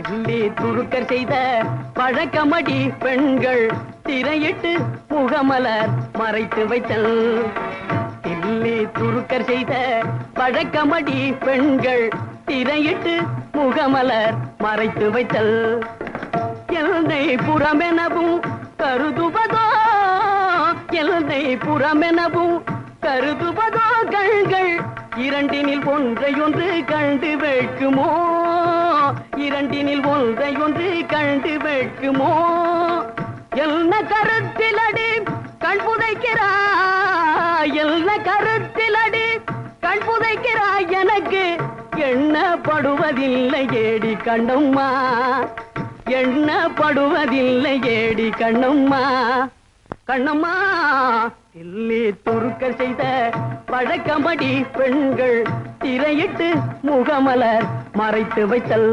இல்லி துருக்கர் செய்த பழக்கமடி பெண்கள் திரையிட்டு முகமலர் மறைத்து வைத்தல். இல்லி துருக்கர் செய்த பழக்கமடி பெண்கள் திரையிட்டு முகமலர் மறைத்து வைத்தல். எல்லை புறமெனவும் கருதுவதோ எல்லை புறமெனவும் கருதுவதோ கண்கள் இரண்டினில் ஒன்றை ஒன்று கண்டு வைக்குமோ இரண்டினில் ஒன்றை ஒன்று கண்டு வைக்குமோ என்ன கருத்தில் அடி கண் புதைக்கிறாய் என்ன கருத்தில் அடி கண் புதைக்கிறாய் எனக்கு எண்ணப்படுவதில்லை ஏடி கண்ணம்மா. எண்ணப்படுவதில்லை ஏடி கண்ணம்மா. கண்ணம்மா தில்லி துருக்க செய்த பழக்கமடி பெண்கள் திரையிட்டு முகமலர் மறைத்து வைத்தல்.